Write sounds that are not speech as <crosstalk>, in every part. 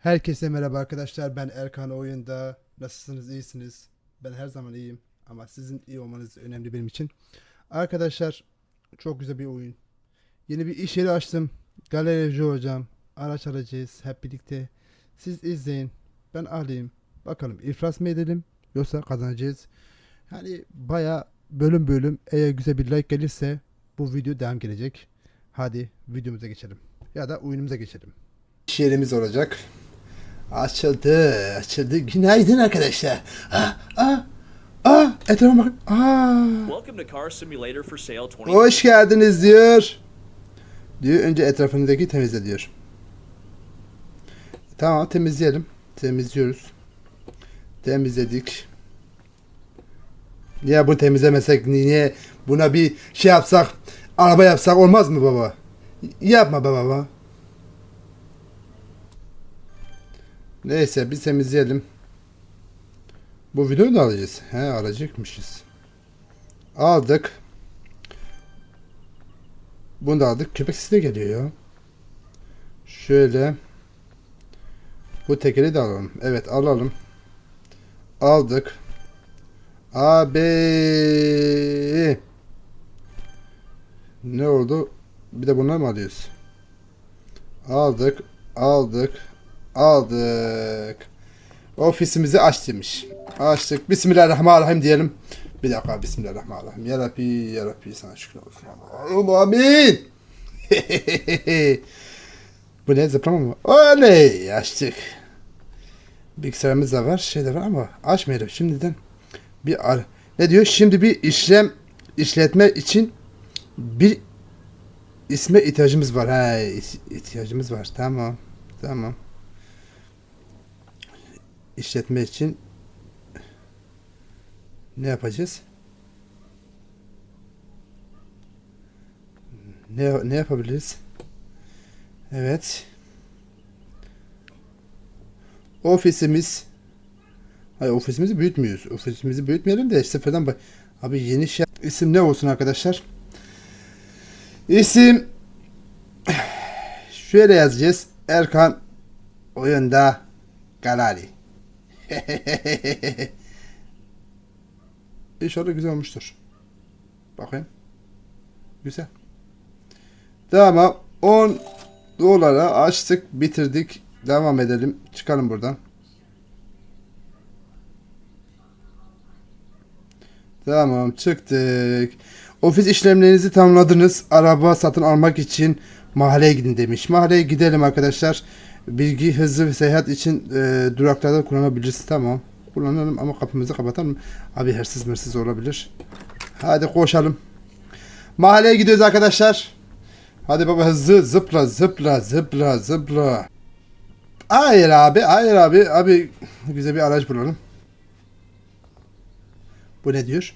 Herkese merhaba arkadaşlar. Ben Erkan Oyunda. Nasılsınız? İyisiniz? Ben her zaman iyiyim. Ama sizin iyi olmanız önemli benim için. Arkadaşlar çok güzel bir oyun. Yeni bir iş yeri açtım. Galerici hocam. Araç alacağız hep birlikte. Siz izleyin. Ben alayım. Bakalım iflas mı edelim yoksa kazanacağız. Yani baya bölüm bölüm eğer güzel bir like gelirse bu video devam gelecek. Hadi videomuza geçelim. Ya da oyunumuza geçelim. İş yerimiz olacak. Açıldı, açıldı. Günaydın arkadaşlar. Ah, ah, ah, etrafa bakın. Ah. Welcome to Car Simulator for Sale 20. Hoş geldiniz diyor. Diyor önce etrafındaki temizle diyor. Tamam temizleyelim. Temizliyoruz. Temizledik. Niye bunu temizlemesek? Niye buna bir şey yapsak? Araba yapsak olmaz mı baba? Yapma be baba. Neyse biz temizleyelim. Bu videoyu da alacağız. He alacakmışız. Aldık. Bunu da aldık. Köpek sesi de geliyor ya. Şöyle. Bu tekeri de alalım. Evet alalım. Aldık. Abi. Ne oldu? Bir de bunlar mı alıyoruz? Aldık. Aldık. Aldık. Ofisimizi aç demiş. Açtık. Bismillahirrahmanirrahim diyelim. Bir dakika Bismillahirrahmanirrahim. Ya Rabbi, Ya Rabbi sana şükür olsun. Allah'ım amin. <laughs> Bu ne zıplama mı? Oley açtık. Bilgisayarımız da var, şey de var ama açmayalım şimdiden. Bir ar ne diyor? Şimdi bir işlem işletme için bir isme ihtiyacımız var. Ha, ihtiyacımız var. Tamam. Tamam. İşletme için ne yapacağız? Ne ne yapabiliriz? Evet. Ofisimiz Hayır ofisimizi büyütmüyoruz. Ofisimizi büyütmeyelim de sıfırdan bak. Abi yeni şey isim ne olsun arkadaşlar? İsim şöyle yazacağız. Erkan oyunda Galali. <laughs> İnşallah güzel olmuştur. Bakayım. Güzel. Tamam. 10 dolara açtık, bitirdik. Devam edelim. Çıkalım buradan. Tamam, çıktık. Ofis işlemlerinizi tamamladınız. Araba satın almak için mahalleye gidin demiş. Mahalleye gidelim arkadaşlar. Bilgi hızlı ve seyahat için e, duraklarda kullanabiliriz. Tamam. Kullanalım ama kapımızı kapatalım. Abi hırsız mırsız olabilir. Hadi koşalım. Mahalleye gidiyoruz arkadaşlar. Hadi baba hızlı zıpla zıpla zıpla zıpla. Hayır abi hayır abi abi güzel bir araç bulalım. Bu ne diyor?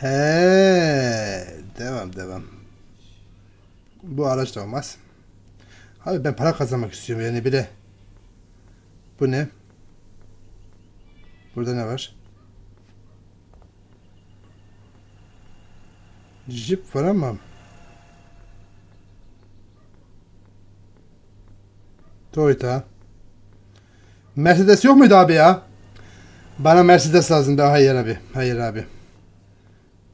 He devam devam. Bu araç da olmaz. Abi ben para kazanmak istiyorum yani bile. Bu ne? Burada ne var? Jeep var ama. Toyota. Mercedes yok muydu abi ya? Bana Mercedes lazım da hayır abi. Hayır abi.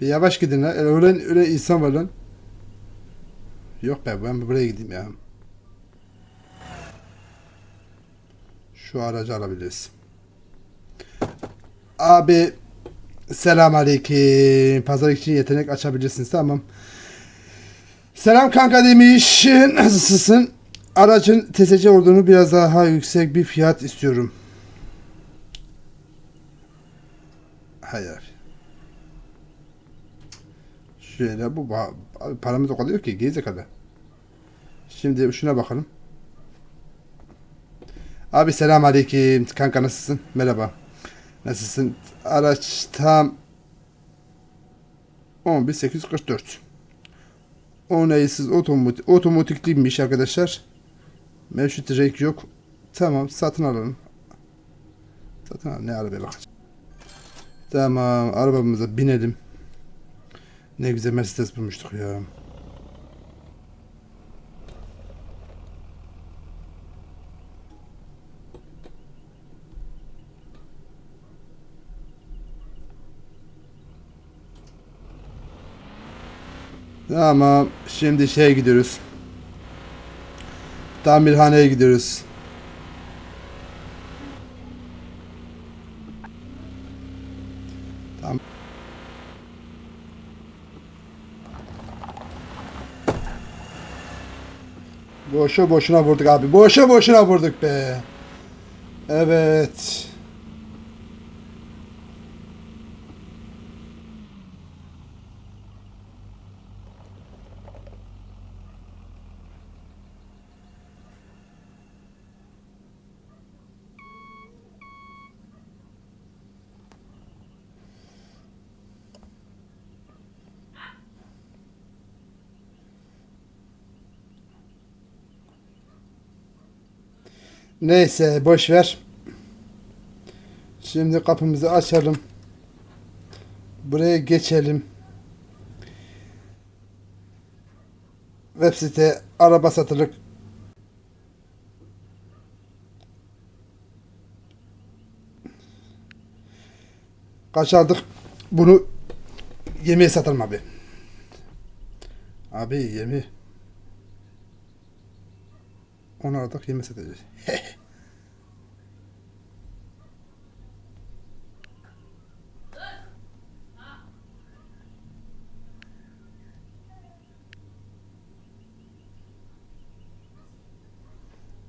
Bir yavaş gidin lan. Öyle, öyle insan var lan. Yok be ben buraya gideyim ya. Şu aracı alabiliriz. Abi selam aleyküm. Pazar için yetenek açabilirsiniz tamam. Selam kanka demiş. <laughs> Nasılsın? Aracın TSC olduğunu biraz daha yüksek bir fiyat istiyorum. Hayır. Şöyle bu paramız o kadar yok ki gezi kadar. Şimdi şuna bakalım. Abi selam aleyküm. Kanka nasılsın? Merhaba. Nasılsın? Araç tam 11844. Onaysız otomatik otomatikliymiş arkadaşlar. Mevcut renk yok. Tamam satın alalım. Satın alalım. Ne arabaya bakacağım. Tamam arabamıza binelim. Ne güzel Mercedes bulmuştuk ya. Tamam. Şimdi şeye gidiyoruz. Tamirhaneye gidiyoruz. Tamam. Boşu boşuna vurduk abi. Boşu boşuna vurduk be. Evet. Neyse boş ver. Şimdi kapımızı açalım. Buraya geçelim. Web site araba satılık. Kaç aldık? Bunu yemeğe satalım abi. Abi yemi. Onu aldık yemeğe satacağız. <laughs>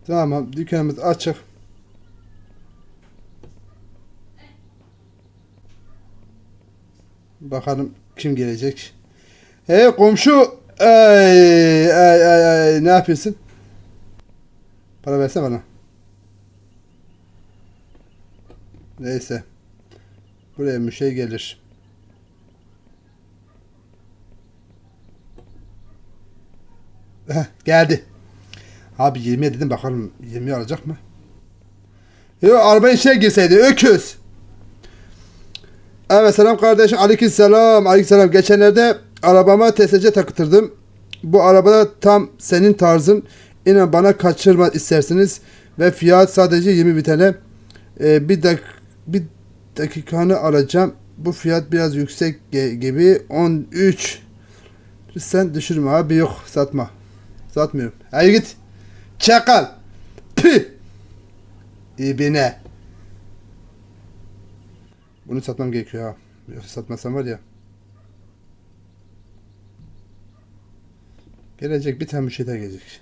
Tamam dükkanımız açık. Bakalım kim gelecek. Hey komşu. Ay, ay, ay, ay. Ne yapıyorsun? Para versene bana. Neyse. Buraya müşteri gelir. Heh, geldi. Abi 20 dedim bakalım 20 alacak mı? Yok araba içine girseydi öküz. Evet selam kardeşim. Aleyküm selam. Aleyküm selam. Geçenlerde arabama TSC taktırdım. Bu arabada tam senin tarzın. İnan bana kaçırma isterseniz. Ve fiyat sadece 20 bin TL. Ee, bir, dak bir dakikanı alacağım. Bu fiyat biraz yüksek gibi. 13. Sen düşürme abi yok satma. Satmıyorum. Hayır git. Çakal. Püh. İbine. Bunu satmam gerekiyor ha. Yoksa satmasam var ya. Gelecek bir tane müşteri daha gelecek.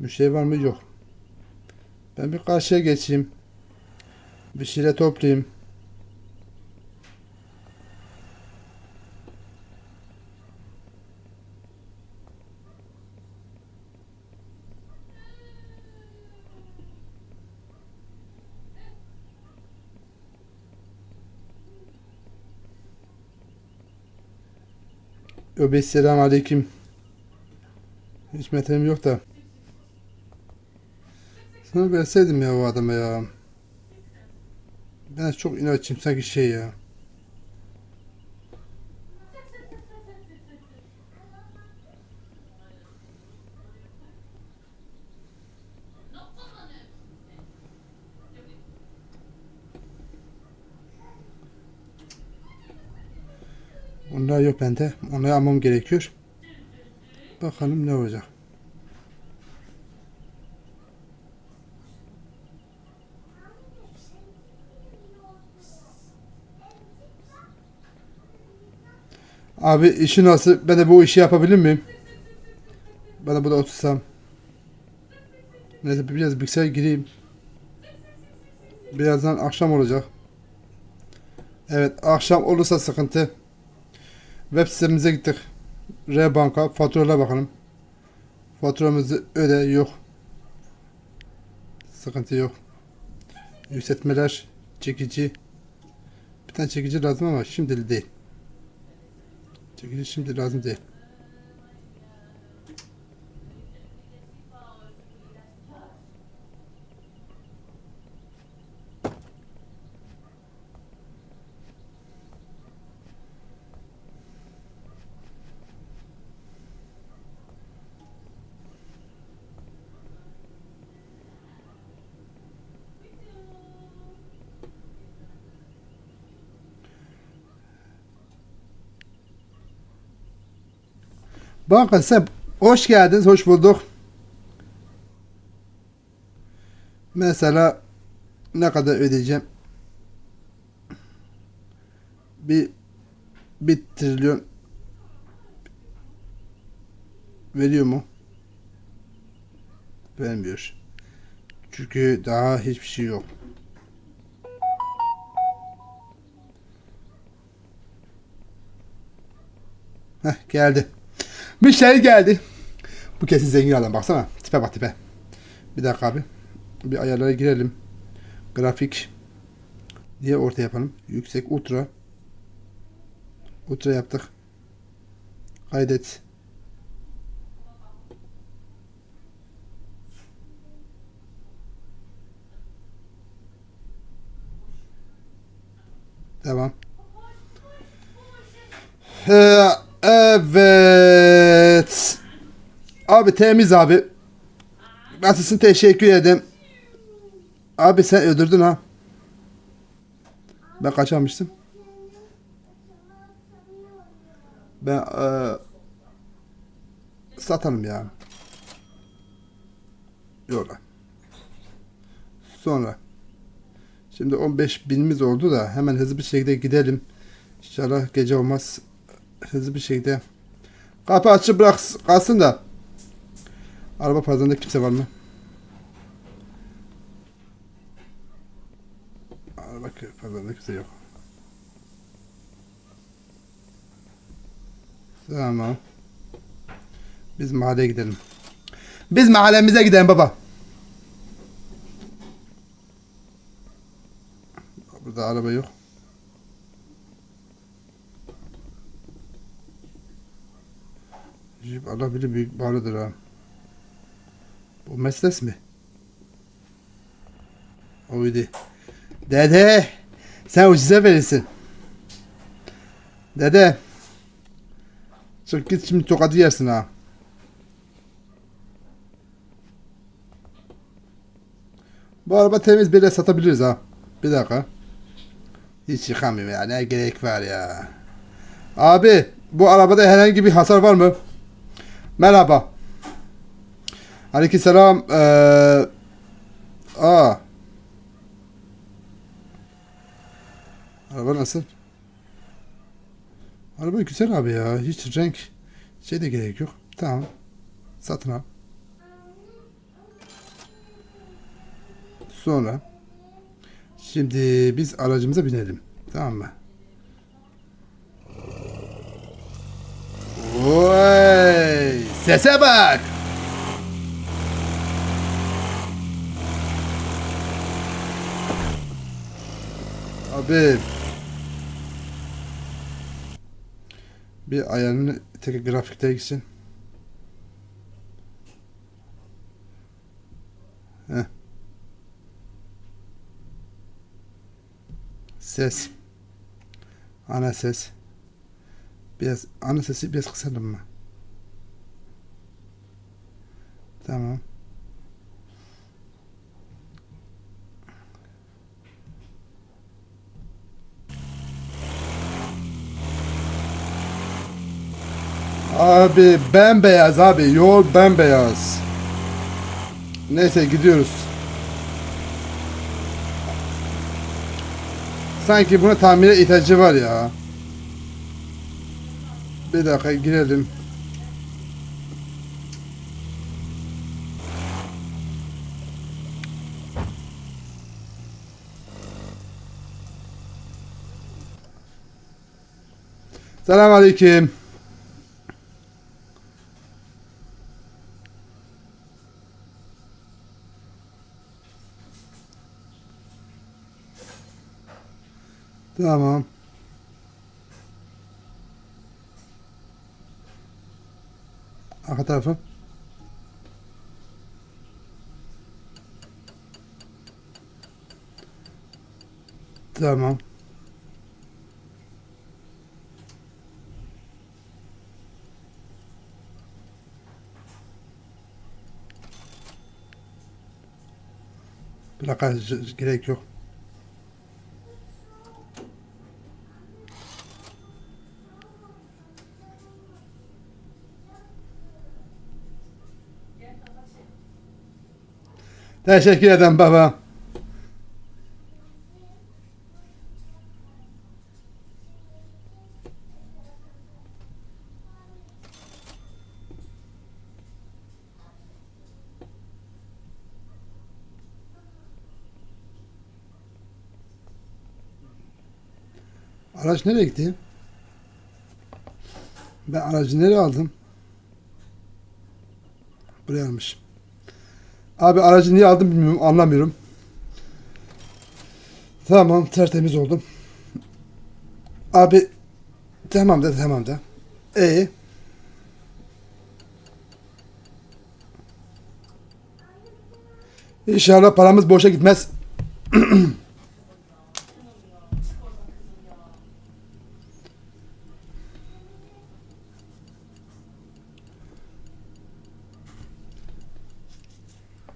Bir şey var mı? Yok. Ben bir karşıya geçeyim. Bir şeyle toplayayım. Öbe selam aleyküm. Hiç metrem yok da. Sana verseydim ya o adama ya. Ben çok inatçıyım sanki şey ya. Onlar yok bende. Onları almam gerekiyor. Bakalım ne olacak. Abi işi nasıl? Ben de bu işi yapabilir miyim? Ben de burada otursam. Neyse biraz bilgisayara gireyim. Birazdan akşam olacak. Evet akşam olursa sıkıntı. Web sitemize gittik. R Banka faturalara bakalım. Faturamızı öde yok. Sıkıntı yok. Yükseltmeler çekici. Bir tane çekici lazım ama şimdi değil. Lazım değil. Banka sen hoş geldiniz, hoş bulduk. Mesela ne kadar ödeyeceğim? Bir bir trilyon veriyor mu? Vermiyor. Çünkü daha hiçbir şey yok. Heh geldi. Müşteri geldi. Bu kesin zengin adam baksana. Tipe bak tipe. Bir dakika abi. Bir ayarlara girelim. Grafik. Diye orta yapalım. Yüksek ultra. Ultra yaptık. Kaydet. Devam. Ee, evet. Abi temiz abi. Nasılsın teşekkür ederim. Abi sen öldürdün ha. Ben kaçamıştım. Ben eee satalım ya. Yola. Sonra. Şimdi 15 binimiz oldu da hemen hızlı bir şekilde gidelim. İnşallah gece olmaz. Hızlı bir şekilde. Kapı açık bırak kalsın da. Araba pazarında kimse var mı? Araba pazarında kimse yok. Tamam. Biz mahalleye gidelim. Biz mahallemize gidelim baba. Burada araba yok. Jip Allah bilir büyük bağlıdır ha. Bu Mercedes mi? Oydu. Dede. Sen ucuza verirsin. Dede. Çık git şimdi tokadı yersin ha. Bu araba temiz böyle satabiliriz ha. Bir dakika. Hiç yıkamıyorum ya. Ne gerek var ya. Abi bu arabada herhangi bir hasar var mı? Merhaba. Aleykümselam. Ee, aa. Araba nasıl? Araba güzel abi ya. Hiç renk şey de gerek yok. Tamam. Satın al. Sonra şimdi biz aracımıza binelim. Tamam mı? Oy! Sese bak! Abi bir ayarını tek grafikte gitsin. Ses. Ana ses. Biraz ana sesi biraz kısalım mı? Tamam. Abi bembeyaz abi yol bembeyaz. Neyse gidiyoruz. Sanki buna tamire ihtiyacı var ya. Bir dakika girelim. Selam Tamam. Arka tarafı. Tamam. Plaka gerek yok. Teşekkür ederim baba. Araç nereye gitti? Ben aracı nereye aldım? Buraya almış. Abi aracı niye aldım bilmiyorum anlamıyorum. Tamam tertemiz oldum. Abi tamam da tamam da. E İnşallah paramız boşa gitmez. <clears throat>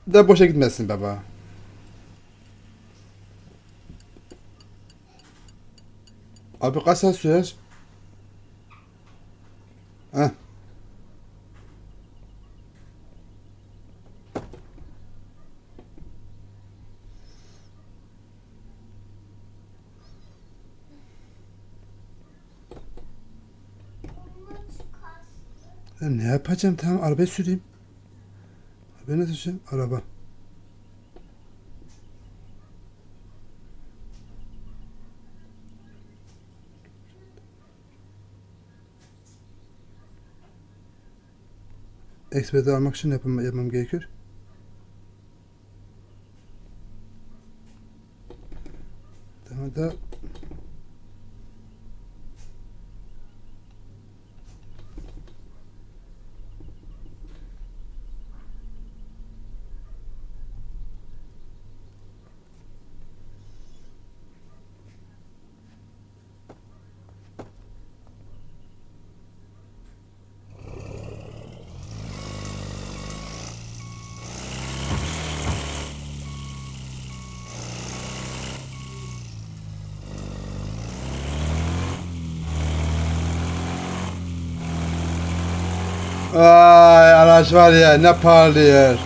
De boşa gitmesin baba. Abi kaç saat sürer? Heh. Ne yapacağım? Tamam arabayı süreyim. Ben ne diyeceğim? Araba. Eksperti almak için yapmam, yapmam gerekiyor. Tamam da Ay araç var ya ne parlıyor.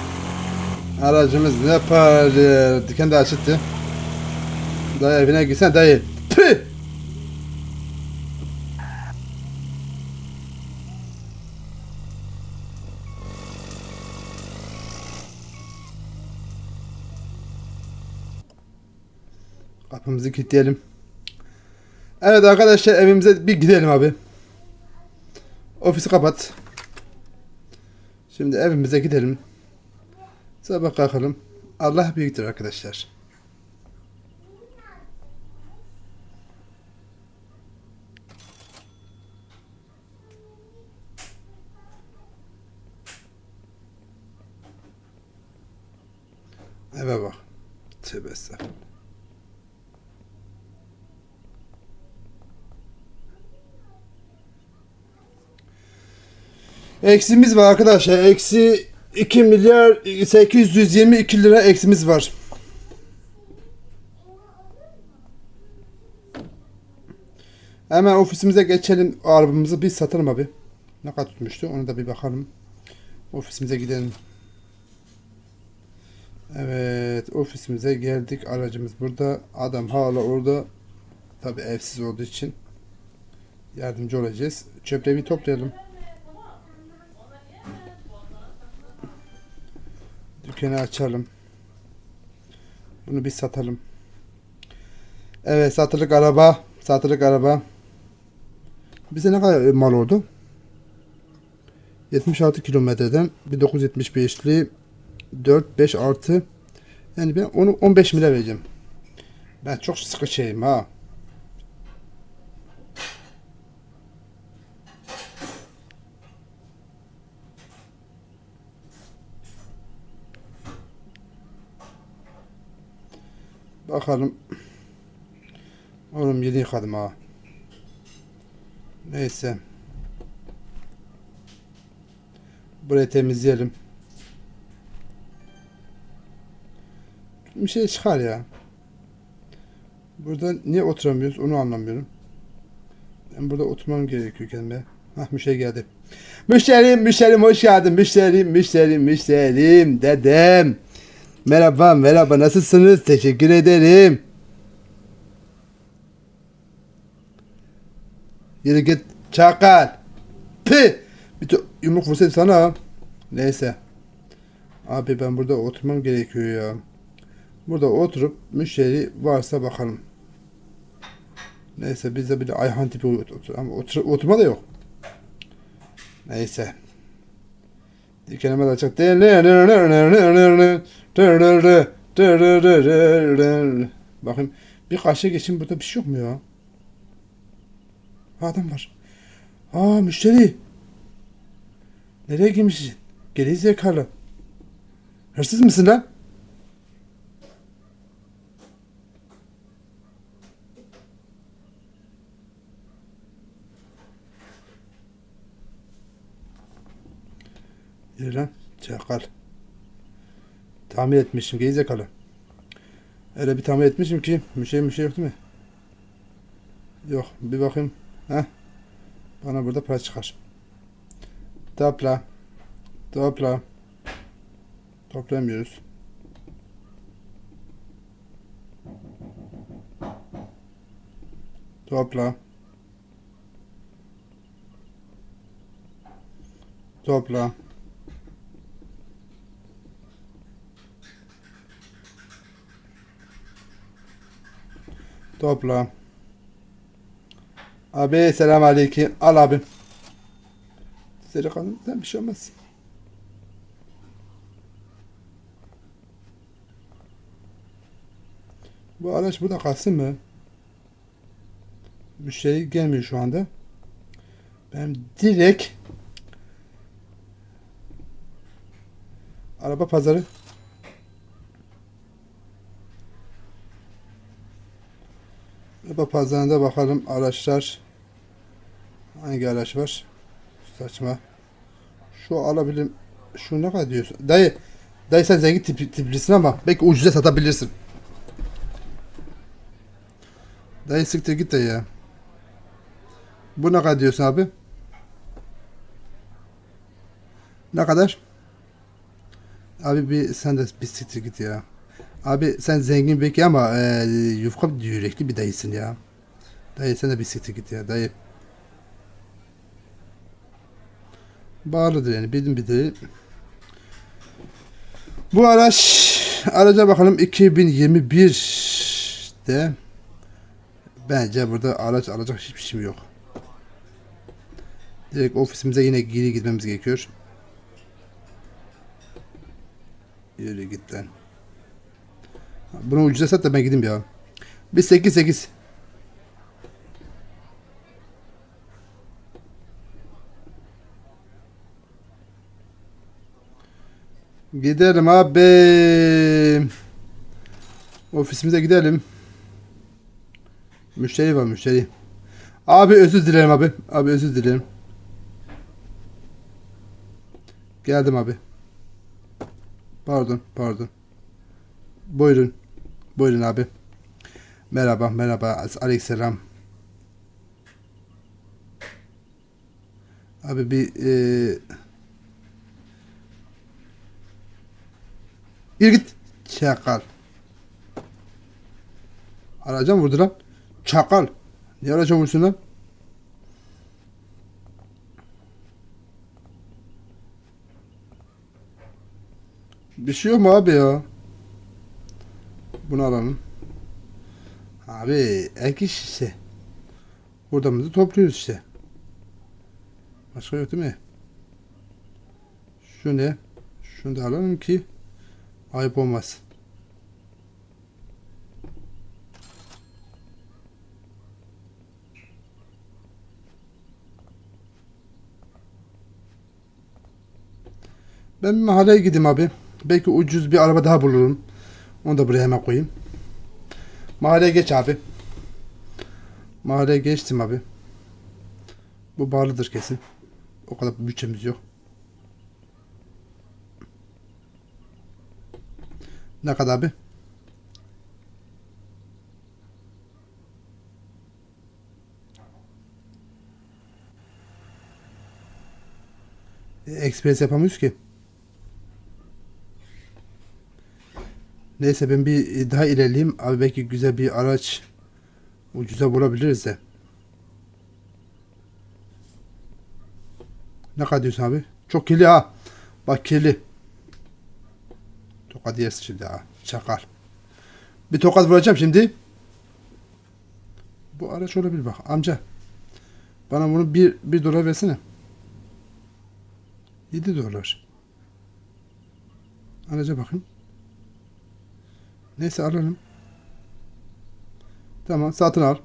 Aracımız ne parlıyor. Diken de açıktı. Dayı evine gitsen dayı. Püh! Kapımızı kilitleyelim. Evet arkadaşlar evimize bir gidelim abi. Ofisi kapat. Şimdi evimize gidelim. Sabah kalkalım. Allah büyüktür arkadaşlar. Eve bak. Tövbe estağfurullah. Eksimiz var arkadaşlar. Eksi 2 milyar 822 lira eksimiz var. Hemen ofisimize geçelim. Arabamızı bir satalım abi. Ne kadar tutmuştu? Ona da bir bakalım. Ofisimize gidelim. Evet, ofisimize geldik. Aracımız burada. Adam hala orada. Tabi evsiz olduğu için yardımcı olacağız. Çöpleri bir toplayalım. Dükkanı açalım. Bunu bir satalım. Evet satılık araba. Satılık araba. Bize ne kadar mal oldu? 76 kilometreden 1975'li 4 5 artı yani ben onu 15 mile vereceğim. Ben çok sıkı şeyim ha. Bakalım. Oğlum yeni yıkadım ha. Neyse. Burayı temizleyelim. Bir şey çıkar ya. Burada niye oturamıyoruz onu anlamıyorum. Ben burada oturmam gerekiyor kendime. Hah müşteri geldi. Müşterim, müşterim hoş geldin. Müşterim, müşterim, müşterim dedem. Merhaba merhaba nasılsınız? Teşekkür ederim. Yürü git çakal. Pih. Bir yumruk vursaydım sana. Neyse. Abi ben burada oturmam gerekiyor ya. Burada oturup müşteri varsa bakalım. Neyse biz de bir de Ayhan tipi otur ama otur oturma da yok. Neyse. Dikenime de değil. Bakayım. Bir karşıya geçeyim burada bir şey yok mu ya? Adam var. Aa müşteri. Nereye girmişsin? Geri zekalı. Hırsız mısın lan? Yürü. Çakal. Tahmin etmişim gerizekalı. Öyle bir tahmin etmişim ki bir şey bir şey yok değil mi? Yok bir bakayım. Heh. Bana burada para çıkar. Topla. Topla. Toplamıyoruz. Topla. Topla. Topla. Abi selam aleyküm. Al abim. Seni kanından bir şey olmaz. Bu araç burada kalsın mı? Müşteri gelmiyor şu anda. Ben direkt araba pazarı araba pazarında bakalım araçlar hangi araç var? Saçma. Şu alabilirim. Şu ne kadar diyorsun? Dayı, dayı sen zengin tip, tiplisin ama belki ucuza satabilirsin. Dayı siktir git de ya. Bu ne kadar diyorsun abi? Ne kadar? Abi bir sen de bir siktir git ya. Abi sen zengin belki ama e, yufka yürekli bir dayısın ya. Dayı sen de bir siktir git ya dayı. Bağlıdır yani bildim bir Bu araç araca bakalım 2021'de bence burada araç alacak hiçbir şeyim yok. Direkt ofisimize yine geri gitmemiz gerekiyor. Yürü git lan. Bunu ucuza sat da ben gideyim ya. Bir 8 8. Gidelim abi. Ofisimize gidelim. Müşteri var müşteri. Abi özür dilerim abi. Abi özür dilerim. Geldim abi. Pardon, pardon. Buyurun. Buyurun abi. Merhaba, merhaba. Aleykümselam. Abi bir e... Yürü git. Çakal. Araca mı vurdu lan? Çakal. Niye araca vursun lan? Bir şey yok mu abi ya? Bunu alalım. Abi ek iş işte. Buradan topluyoruz işte. Başka yok değil mi? Şu ne? Şunu da alalım ki ayıp olmaz. Ben mahalleye gideyim abi. Belki ucuz bir araba daha bulurum. Onu da buraya hemen koyayım. Mahalleye geç abi. Mahalleye geçtim abi. Bu bağlıdır kesin. O kadar bütçemiz yok. Ne kadar abi? E, Express yapamıyoruz ki. Neyse ben bir daha ilerleyeyim. Abi belki güzel bir araç ucuza bulabiliriz de. Ne kadar diyorsun abi? Çok kirli ha. Bak kirli. Tokat yersin şimdi ha. Çakal. Bir tokat vuracağım şimdi. Bu araç olabilir bak amca. Bana bunu bir, bir dolar versene. 7 dolar. Araca bakın. Neyse alalım. Tamam satın al.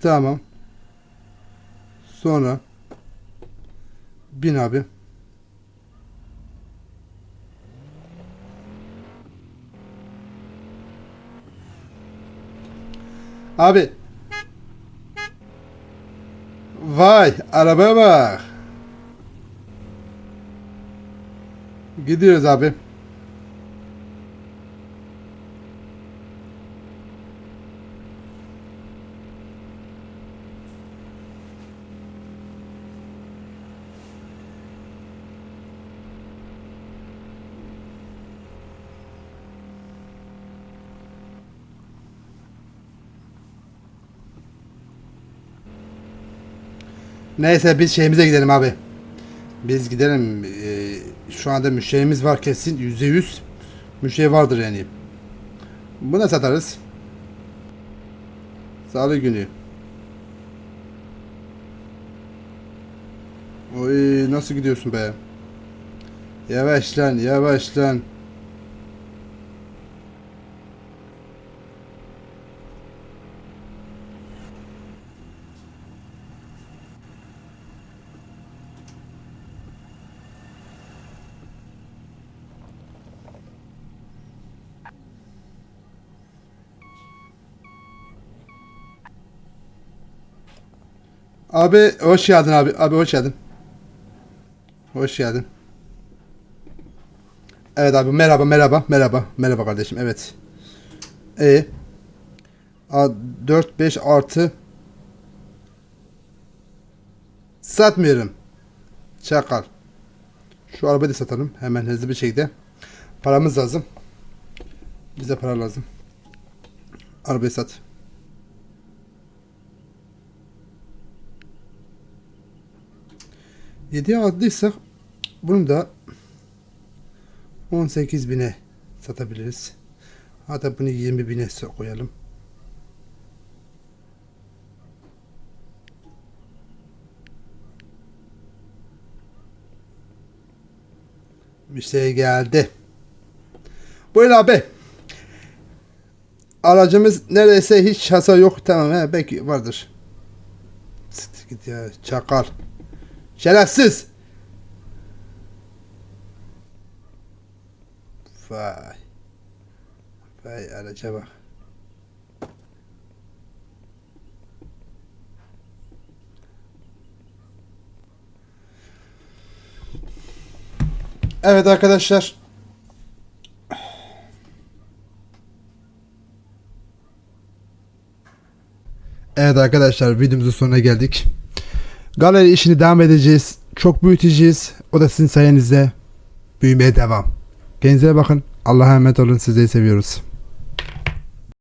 Tamam. Sonra bin abi. Abi. Vay arabaya bak. Gidiyoruz abi. Neyse biz şeyimize gidelim abi. Biz gidelim. Ee, şu anda müşterimiz var kesin. Yüzde yüz. Müşteri vardır yani. Buna satarız. Salı günü. Oy nasıl gidiyorsun be? Yavaş lan yavaş lan. Abi hoş geldin abi. Abi hoş geldin. Hoş geldin. Evet abi merhaba merhaba merhaba merhaba kardeşim evet. E 4 5 artı satmıyorum. Çakal. Şu arabayı da satalım hemen hızlı bir şekilde. Paramız lazım. Bize para lazım. Arabayı sat. Yediye aldıysak bunu da 18 bine satabiliriz. Hatta bunu 20 bine koyalım. Müşteri geldi. Buyurun abi. Aracımız neredeyse hiç hasar yok. Tamam he, belki vardır. Git ya çakal. Şerefsiz. Vay. Vay araca bak. Evet arkadaşlar. Evet arkadaşlar videomuzun sonuna geldik. Galeri işini devam edeceğiz. Çok büyüteceğiz. O da sizin sayenizde büyümeye devam. Kendinize bakın. Allah'a emanet olun. Sizleri seviyoruz.